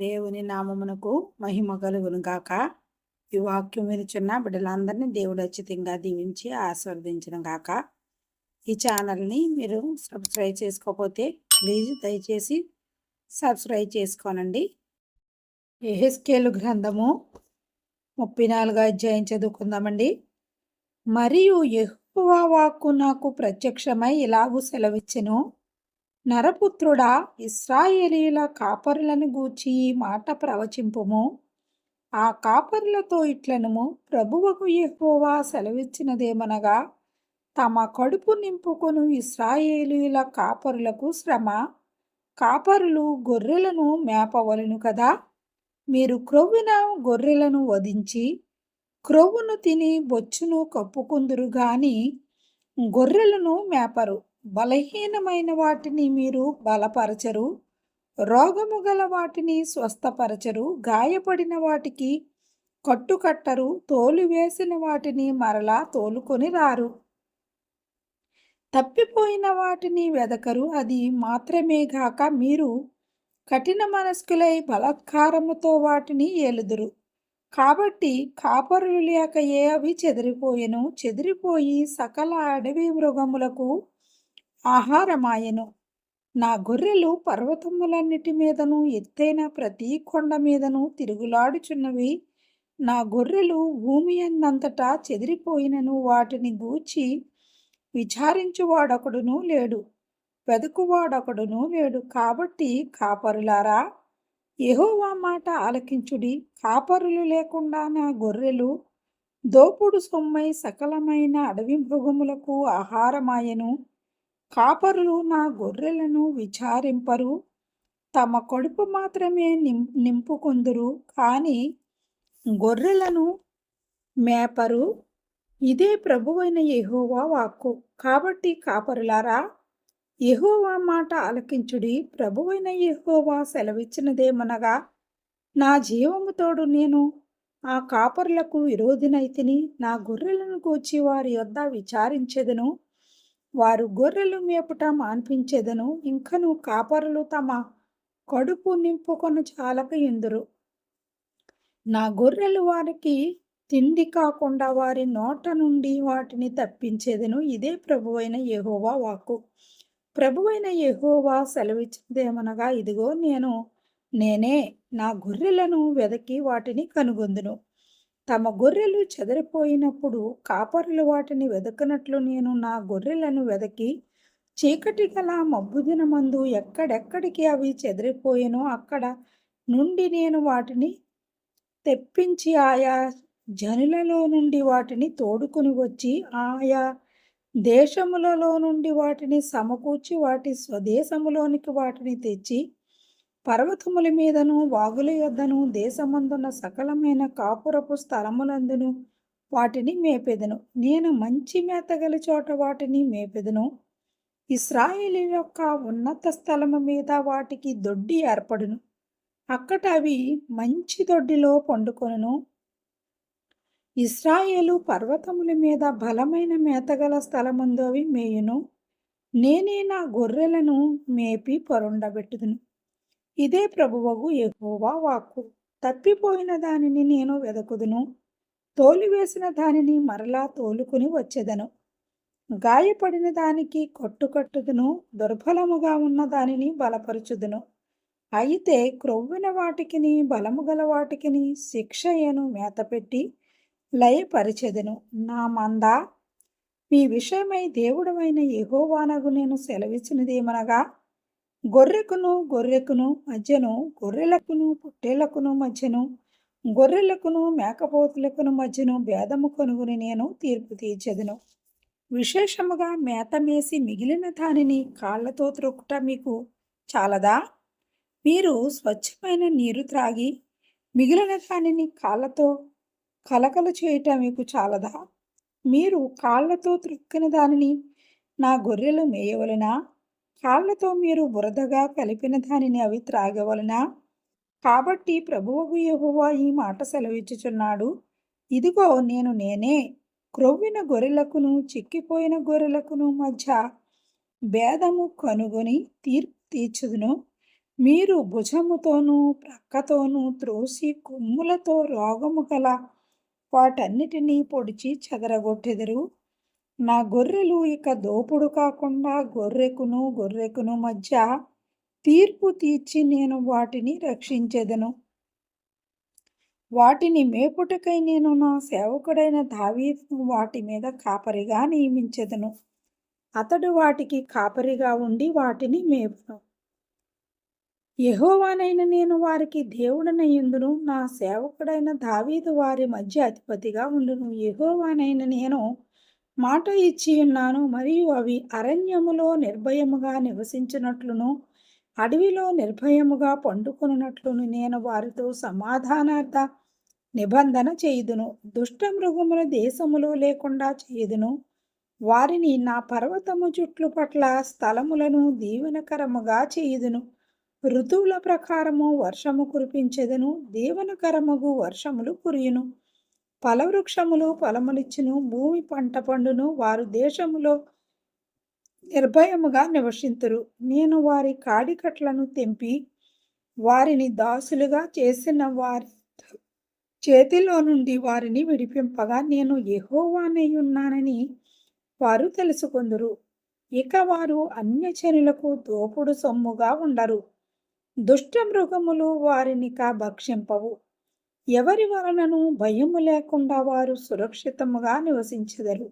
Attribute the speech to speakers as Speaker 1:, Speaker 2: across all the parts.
Speaker 1: దేవుని నామమునకు మహిమ కలుగును గాక. ఈ వాక్యం వినిచున్న బిడ్డలందరినీ దేవుడు అచ్చితంగా దీవించి ఆస్వాదించడం గాక. ఈ ఛానల్ని మీరు సబ్స్క్రైబ్ చేసుకోకపోతే ప్లీజ్ దయచేసి సబ్స్క్రైబ్ చేసుకోనండి. ఎహెస్కేలు గ్రంథము ముప్పై నాలుగు అధ్యాయం చదువుకుందామండి. మరియు యెహోవా వాక్కు నాకు ప్రత్యక్షమై ఇలాగూ సెలవిచ్చెను. నరపుత్రుడా ఇస్రాయేలీల కాపరులను గూర్చి ఈ మాట ప్రవచింపుము. ఆ కాపరులతో ఇట్లనుము. ప్రభువకు యెహోవా సెలవిచ్చినదేమనగా తమ కడుపు నింపుకొను ఇస్రాయేలీల కాపరులకు శ్రమ. కాపరులు గొర్రెలను మేపవలను కదా. మీరు క్రొవ్విన గొర్రెలను వధించి క్రొవ్వును తిని బొచ్చును కప్పుకుందురు గాని గొర్రెలను మేపరు. బలహీనమైన వాటిని మీరు బలపరచరు. రోగము గల వాటిని స్వస్థపరచరు. గాయపడిన వాటికి కట్టుకట్టరు తోలు వేసిన వాటిని మరలా తోలుకొని రారు. తప్పిపోయిన వాటిని వెదకరు. అది మాత్రమే గాక మీరు కఠిన మనస్కులై బలాత్కారముతో వాటిని ఏలుదురు. కాబట్టి కాపరులు లేక ఏ అవి చెదిరిపోయెను. చెదిరిపోయి సకల అడవి మృగములకు ఆహారమాయెను. నా గొర్రెలు పర్వతములన్నిటి మీదను ఎత్తైన ప్రతి కొండ మీదను తిరుగులాడుచున్నవి. నా గొర్రెలు భూమి అన్నంతటా చెదిరిపోయినను వాటిని గూర్చి విచారించువాడొకడునూ లేడు. వెదకువాడొకడునూ లేడు. కాబట్టి కాపరులారా ఎహోవా మాట ఆలకించుడి. కాపరులు లేకుండా నా గొర్రెలు దోపుడు సొమ్మై సకలమైన అడవి మృగములకు ఆహారమాయెను. కాపరులు నా గొర్రెలను విచారింపరు. తమ కడుపు మాత్రమే నిం నింపుకొందురు. కానీ గొర్రెలను మేపరు. ఇదే ప్రభువైన యహోవా వాక్కు. కాబట్టి కాపరులారా యహోవా మాట ఆలకించుడి. ప్రభువైన యహోవా సెలవిచ్చినదేమనగా నా జీవముతోడు నేను ఆ కాపరులకు విరోధినైతిని నా గొర్రెలను కూర్చి వారి యొద్ద విచారించెదను. వారు గొర్రెలు మేపుట మాన్పించేదను ఇంకను కాపరులు తమ కడుపు నింపుకొను చాలక ఎందురు. నా గొర్రెలు వారికి తిండి కాకుండా వారి నోట నుండి వాటిని తప్పించేదను. ఇదే ప్రభువైన యహోవా వాక్కు. ప్రభువైన యహోవా సెలవిచ్చిందేమనగా ఇదిగో నేను నేనే నా గొర్రెలను వెదకి వాటిని కనుగొందును. తమ గొర్రెలు చెదరిపోయినప్పుడు కాపరులు వాటిని వెదకనట్లు నేను నా గొర్రెలను వెదకి చీకటి గల మబ్బుదినమందు ఎక్కడెక్కడికి అవి చెదిరిపోయినో అక్కడ నుండి నేను వాటిని తెప్పించి ఆయా జనులలో నుండి వాటిని తోడుకొని వచ్చి ఆయా దేశములలో నుండి వాటిని సమకూర్చి వాటి స్వదేశములోనికి వాటిని తెచ్చి పర్వతముల మీదను వాగుల యొద్దను దేశమందున్న సకలమైన కాపురపు స్థలములందును వాటిని మేపెదను. నేను మంచి మేతగల చోట వాటిని మేపెదను. ఇస్రాయిల్ యొక్క ఉన్నత స్థలము మీద వాటికి దొడ్డి ఏర్పడును. అక్కట అవి మంచి దొడ్డిలో పండుకొనును. ఇస్రాయేలు పర్వతముల మీద బలమైన మేతగల స్థలమందు అవి మేయును. నేనే నా గొర్రెలను మేపి పొరుండబెట్టుదును. ఇదే ప్రభువగు యహోవా వాక్కు. తప్పిపోయిన దానిని నేను వెదకుదును. తోలివేసిన దానిని మరలా తోలుకుని వచ్చేదను. గాయపడిన దానికి కొట్టుకట్టుదును దుర్బలముగా ఉన్న దానిని బలపరుచుదును. అయితే క్రొవ్విన వాటికిని బలము గల వాటికిని శిక్షయను మేతపెట్టి లయపరిచెదను. నా మంద మీ విషయమై దేవుడమైన యహోవానగు నేను సెలవిచ్చినదేమనగా గొర్రెకును గొర్రెకును మధ్యను గొర్రెలకును పుట్టేలకును మధ్యను గొర్రెలకును మేకపోతులకును మధ్యను భేదము కొనుగుని నేను తీర్పు తీర్చెదను. విశేషముగా మేత మేసి మిగిలిన దానిని కాళ్ళతో త్రొక్కుట మీకు చాలదా? మీరు స్వచ్ఛమైన నీరు త్రాగి మిగిలిన దానిని కాళ్ళతో కలకలు చేయటం మీకు చాలదా? మీరు కాళ్ళతో త్రొక్కిన దానిని నా గొర్రెలు మేయవలనా? కాళ్ళతో మీరు బురదగా కలిపిన దానిని అవి త్రాగవలనా? కాబట్టి ప్రభువు యహోవా ఈ మాట సెలవిచ్చుచున్నాడు. ఇదిగో నేను నేనే. క్రొవ్విన గొర్రెలకును చిక్కిపోయిన గొర్రెలకును మధ్య భేదము కనుగొని తీర్పు తీర్చుదును. మీరు భుజముతోనూ ప్రక్కతోనూ త్రోసి కొమ్ములతో రోగము గల వాటన్నిటినీ పొడిచి చెదరగొట్టెదరు. నా గొర్రెలు ఇక దోపుడు కాకుండా గొర్రెకును గొర్రెకును మధ్య తీర్పు తీర్చి నేను వాటిని రక్షించెదను. వాటిని మేపుటకై నేను నా సేవకుడైన దావీదును వాటి మీద కాపరిగా నియమించెదను. అతడు వాటికి కాపరిగా ఉండి వాటిని మేపును. యహోవానైన నేను వారికి దేవుడనయ్యుందును నా సేవకుడైన దావీదు వారి మధ్య అధిపతిగా ఉండును. యహోవానైన నేను మాట ఇచ్చి ఉన్నాను మరియు అవి అరణ్యములో నిర్భయముగా నివసించినట్లును అడవిలో నిర్భయముగా పండుకొనున్నట్లును నేను వారితో సమాధానార్థ నిబంధన చేయుదును. దుష్ట మృగముల దేశములో లేకుండా చేయుదును. వారిని నా పర్వతము చుట్లు పట్ల స్థలములను దీవెనకరముగా చేయుదును. ఋతువుల ప్రకారము వర్షము కురిపించెదను దీవనకరముగు వర్షములు కురియును. ఫలవృక్షములు ఫలములిచ్చును భూమి పంట పండును వారు దేశములో నిర్భయముగా నివసింతురు. నేను వారి కాడికట్లను తెంపి వారిని దాసులుగా చేసిన వారి చేతిలో నుండి వారిని విడిపింపగా నేను ఎహోవానై ఉన్నానని వారు తెలుసుకుందరు. ఇక వారు అన్యచనులకు దోపుడు సొమ్ముగా ఉండరు. దుష్ట మృగములు వారిని కా భక్షింపవు. ఎవరి వలనను భయము లేకుండా వారు సురక్షితముగా నివసించెదరు.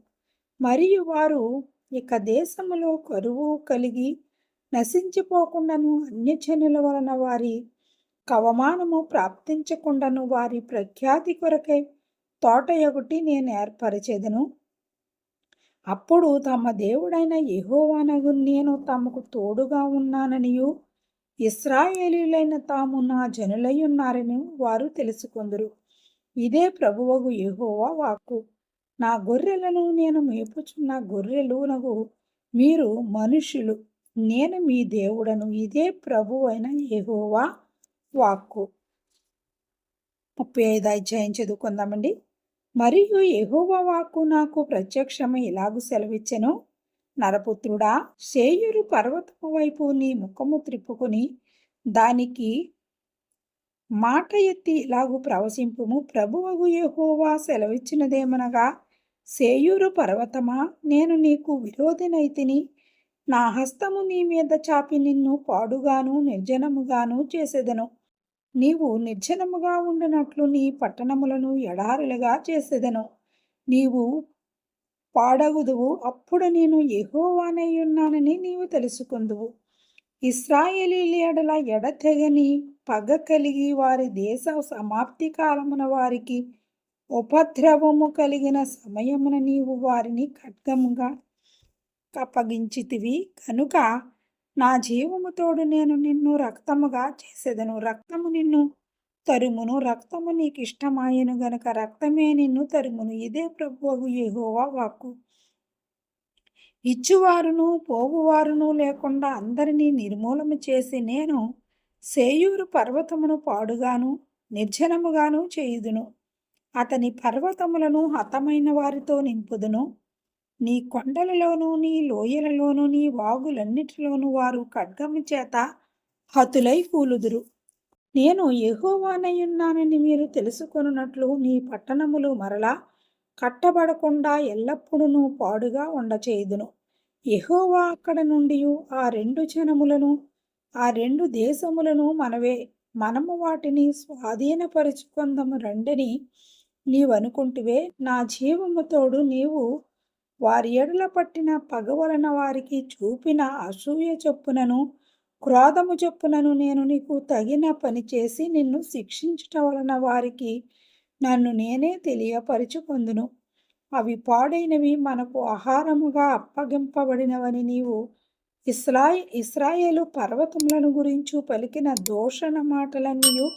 Speaker 1: మరియు వారు ఇక దేశములో కరువు కలిగి నశించిపోకుండాను అన్యజనుల వలన వారి కవమానము ప్రాప్తించకుండాను వారి ప్రఖ్యాతి కొరకై తోట ఒకటి నేను ఏర్పరిచేదను. అప్పుడు తమ దేవుడైన యహోవానగు నేను తమకు తోడుగా ఉన్నాననియు ఇస్రాయేలీలైన తాము నా జనులై ఉన్నారని వారు తెలుసుకుందరు. ఇదే ప్రభువగు యహోవా వాక్కు. నా గొర్రెలను నేను మేపుచున్న గొర్రెలునగు మీరు మనుషులు. నేను మీ దేవుడను. ఇదే ప్రభు అయిన యహోవా వాక్కు. ముప్పై ఐదు అధ్యాయం చదువుకుందామండి. మరియు యహోవా వాక్కు నాకు ప్రత్యక్షమై ఇలాగూ సెలవిచ్చెను? నరపుత్రుడా శేయురు పర్వతము వైపు నీ ముఖము త్రిప్పుకొని దానికి మాట ఎత్తి ఇలాగు ప్రవశింపుము. ప్రభువగు యహోవా సెలవిచ్చినదేమనగా సేయూరు పర్వతమా నేను నీకు విరోధినైతిని. నా హస్తము నీ మీద చాపి నిన్ను పాడుగాను నిర్జనముగాను చేసేదను. నీవు నిర్జనముగా ఉండినట్లు నీ పట్టణములను ఎడారులుగా చేసేదను. నీవు పాడగుదువు. అప్పుడు నేను ఎహోవానై ఉన్నానని నీవు తెలుసుకుందువు. ఇస్రాయేలీల ఎడతెగని పగ కలిగి వారి దేశ సమాప్తి కాలమున వారికి ఉపద్రవము కలిగిన సమయమున నీవు వారిని ఖడ్గముగా కప్పగించితివి కనుక నా జీవముతోడు నేను నిన్ను రక్తముగా చేసేదను. రక్తము నిన్ను తరుమును. రక్తము నీకు ఇష్టమాయను గనక రక్తమే నిన్ను తరుమును. ఇదే ప్రభువు ఏహోవా వాక్కు. ఇచ్చువారును పోవువారును లేకుండా అందరినీ నిర్మూలన చేసి నేను సేయూరు పర్వతమును పాడుగాను నిర్జనముగాను చేయుదును. అతని పర్వతములను హతమైన వారితో నింపుదును. నీ కొండలలోనూ నీ లోయలలోనూ నీ వాగులన్నిటిలోనూ వారు ఖడ్గము చేత హతులై కూలుదురు. నేను ఎహోవానయున్నానని మీరు తెలుసుకొనున్నట్లు నీ పట్టణములు మరలా కట్టబడకుండా ఎల్లప్పుడూ పాడుగా ఉండచేయుదును. ఎహోవా అక్కడ నుండి ఆ రెండు జనములను ఆ రెండు దేశములను మనవే మనము వాటిని స్వాధీనపరుచుకుందము రండని నీవనుకుంటువే. నా జీవముతోడు నీవు వారి ఎడల పట్టిన పగవలన వారికి చూపిన అసూయ చొప్పునను క్రోధము చొప్పునను నేను నీకు తగిన పని చేసి నిన్ను శిక్షించట వలన వారికి నన్ను నేనే తెలియపరుచుకొందును. అవి పాడైనవి మనకు ఆహారముగా అప్పగింపబడినవని నీవు ఇస్రాయి ఇస్రాయేలు పర్వతములను గురించి పలికిన దోషణ మాటలన్నీ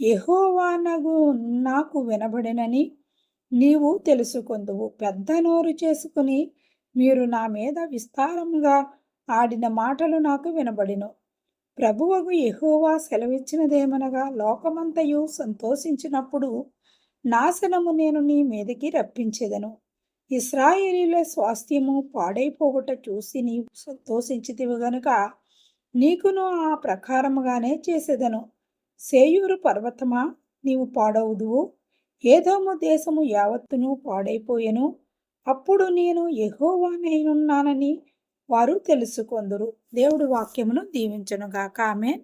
Speaker 1: యహోవానగు నాకు వినబడినని నీవు తెలుసుకుందువు. పెద్ద నోరు చేసుకుని మీరు నా మీద విస్తారముగా ఆడిన మాటలు నాకు వినబడిను. ప్రభువగు ఎహోవా సెలవిచ్చినదేమనగా లోకమంతయు సంతోషించినప్పుడు నాశనము నేను నీ మీదకి రప్పించేదను. ఇస్రాయేలీల స్వాస్థ్యము పాడైపోగొట చూసి నీవు సంతోషించితివి గనుక నీకును ఆ ప్రకారముగానే చేసేదను. సేయూరు పర్వతమా నీవు పాడవుదువు? ఏదోము దేశము యావత్తును పాడైపోయెను. అప్పుడు నేను ఎహోవానైనున్నానని వారు తెలుసుకొందురు. దేవుడి వాక్యమును దీవించునుగాక. ఆమెన్.